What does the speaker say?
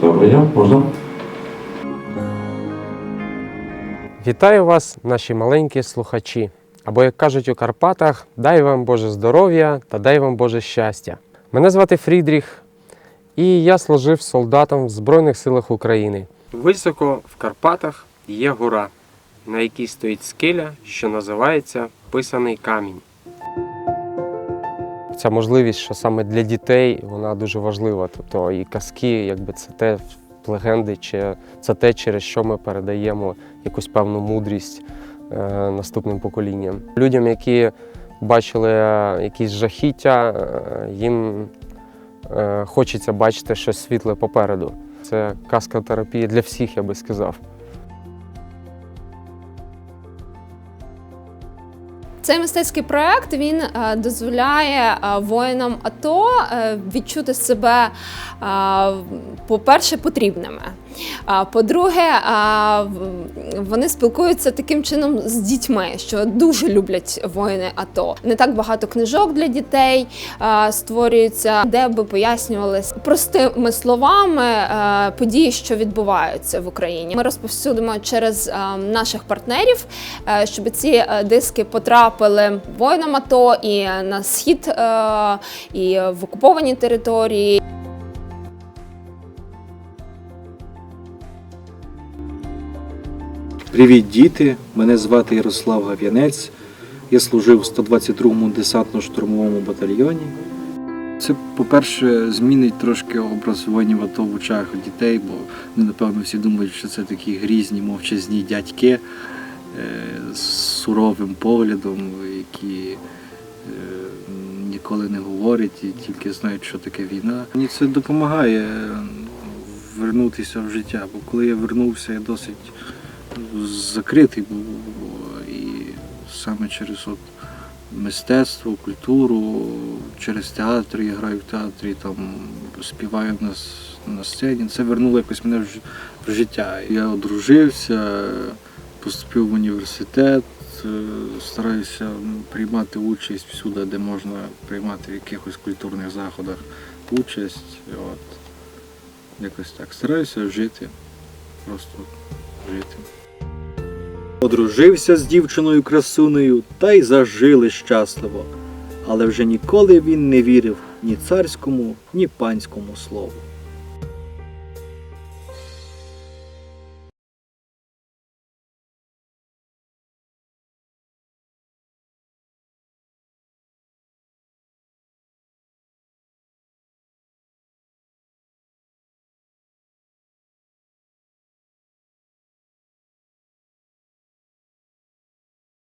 Добре, я можна. Вітаю вас, наші маленькі слухачі. Або, як кажуть у Карпатах, дай вам Боже здоров'я та дай вам Боже щастя. Мене звати Фрідріх, і я служив солдатом в Збройних силах України. Високо в Карпатах є гора, на якій стоїть скеля, що називається Писаний камінь. Ця можливість, що саме для дітей вона дуже важлива. Тобто і казки, якби це те легенди, чи це те, через що ми передаємо якусь певну мудрість е, наступним поколінням. Людям, які бачили е, якісь жахіття, е, їм хочеться бачити щось світле попереду. Це казкотерапія для всіх, я би сказав. Цей мистецький проект він е, дозволяє е, воїнам АТО е, відчути себе, по-перше, потрібними. По-друге, вони спілкуються таким чином з дітьми, що дуже люблять воїни АТО. Не так багато книжок для дітей створюються, де би пояснювалися простими словами події, що відбуваються в Україні. Ми розповсюдимо через наших партнерів, щоб ці диски потрапили воїнам АТО і на схід, і в окуповані території. Привіт, діти! Мене звати Ярослав Гав'янець. Я служив в 122-му десантно-штурмовому батальйоні. Це, по-перше, змінить трошки образ воїнів АТО в очах дітей, бо вони, напевно, всі думають, що це такі грізні, мовчазні дядьки е, з суровим поглядом, які е, ніколи не говорять і тільки знають, що таке війна. Мені це допомагає вернутися в життя, бо коли я вернувся, я досить закритий був і саме через от мистецтво, культуру, через театр, я граю в театрі, там співаю на, на сцені. Це вернуло якось мене в, життя. Я одружився, поступив в університет, е, стараюся приймати участь всюди, де можна приймати в якихось культурних заходах участь. От. Якось так. Стараюся жити. Просто жити. Одружився з дівчиною красунею та й зажили щасливо. Але вже ніколи він не вірив ні царському, ні панському слову.